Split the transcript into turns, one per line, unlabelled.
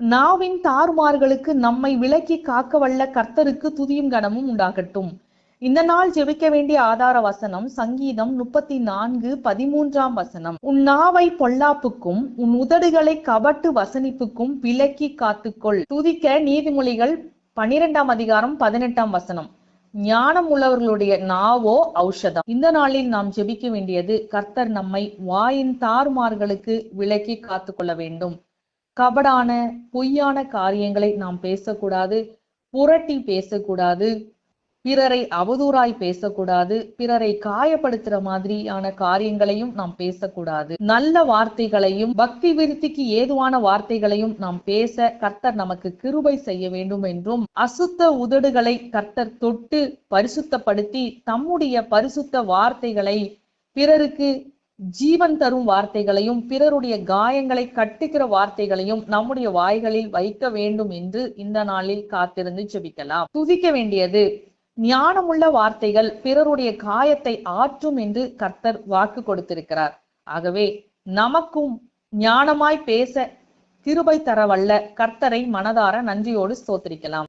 நாவின் தாறுமார்களுக்கு நம்மை விலக்கி காக்க வல்ல கர்த்தருக்கு துதியும் கனமும் உண்டாகட்டும். இந்த நாள் ஜெபிக்க வேண்டிய ஆதார வசனம் சங்கீதம் முப்பத்தி நான்கு பதிமூன்றாம் வசனம். உன் நாவை பொல்லாப்புக்கும் உன் உதடுகளை கபட்டு வசனிப்புக்கும் விலக்கி காத்துக்கொள். துதிக்க நீதிமொழிகள் பனிரெண்டாம் அதிகாரம் பதினெட்டாம் வசனம். ஞானம் உள்ளவர்களுடைய நாவோ ஔஷதம். இந்த நாளில் நாம் ஜெபிக்க வேண்டியது கர்த்தர் நம்மை வாயின் தாறுமார்களுக்கு விலக்கி காத்துக்கொள்ள வேண்டும். கபடான பொய்யான காரியங்களை நாம் பேசக்கூடாது புரட்டி பேசக்கூடாது பிறரை அவதூறாய் பேசக்கூடாது பிறரை காயப்படுத்துற மாதிரியான காரியங்களையும் நாம் பேசக்கூடாது. நல்ல வார்த்தைகளையும் பக்தி விருத்திக்கு ஏதுவான வார்த்தைகளையும் நாம் பேச கர்த்தர் நமக்கு கிருபை செய்ய வேண்டும் என்றும் அசுத்த உதடுகளை கர்த்தர் தொட்டு பரிசுத்தப்படுத்தி தம்முடைய பரிசுத்த வார்த்தைகளை பிறருக்கு ஜீவன் தரும் வார்த்தைகளையும் பிறருடைய காயங்களை கட்டுகிற வார்த்தைகளையும் நம்முடைய வாய்களில் வைக்க வேண்டும் என்று இந்த நாளில் காத்திருந்து செபிக்கலாம் துதிக்க வேண்டியது ஞானமுள்ள வார்த்தைகள் பிறருடைய காயத்தை ஆற்றும் என்று கர்த்தர் வாக்கு கொடுத்திருக்கிறார். ஆகவே நமக்கும் ஞானமாய் பேச கிருபை தரவல்ல கர்த்தரை மனதார நன்றியோடு ஸ்தோத்திரிக்கலாம்.